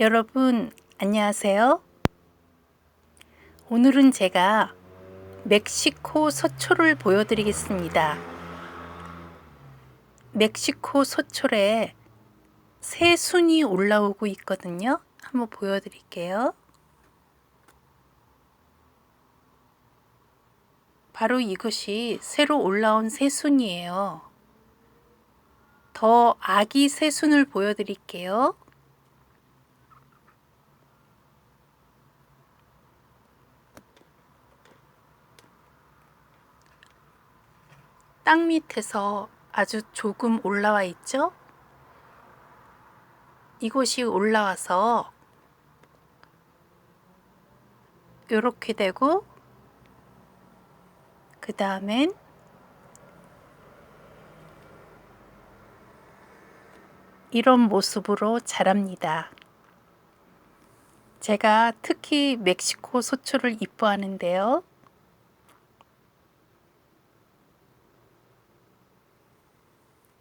여러분, 안녕하세요. 오늘은 제가 멕시코 서초를 보여드리겠습니다. 멕시코 서초에 새순이 올라오고 있거든요. 한번 보여드릴게요. 바로 이것이 새로 올라온 새순이에요. 더 아기 새순을 보여드릴게요. 땅 밑에서 아주 조금 올라와 있죠? 이곳이 올라와서 이렇게 되고 그 다음엔 이런 모습으로 자랍니다. 제가 특히 멕시코 소초를 이뻐하는데요.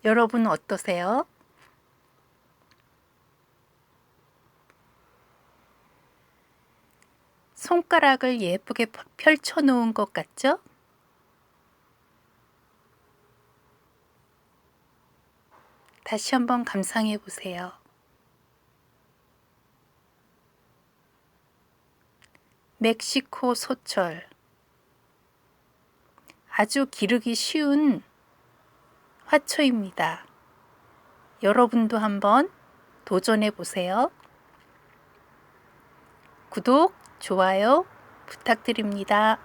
여러분 어떠세요? 손가락을 예쁘게 펼쳐 놓은 것 같죠? 다시 한번 감상해 보세요. 멕시코 소철. 아주 기르기 쉬운 화초입니다. 여러분도 한번 도전해 보세요. 구독, 좋아요 부탁드립니다.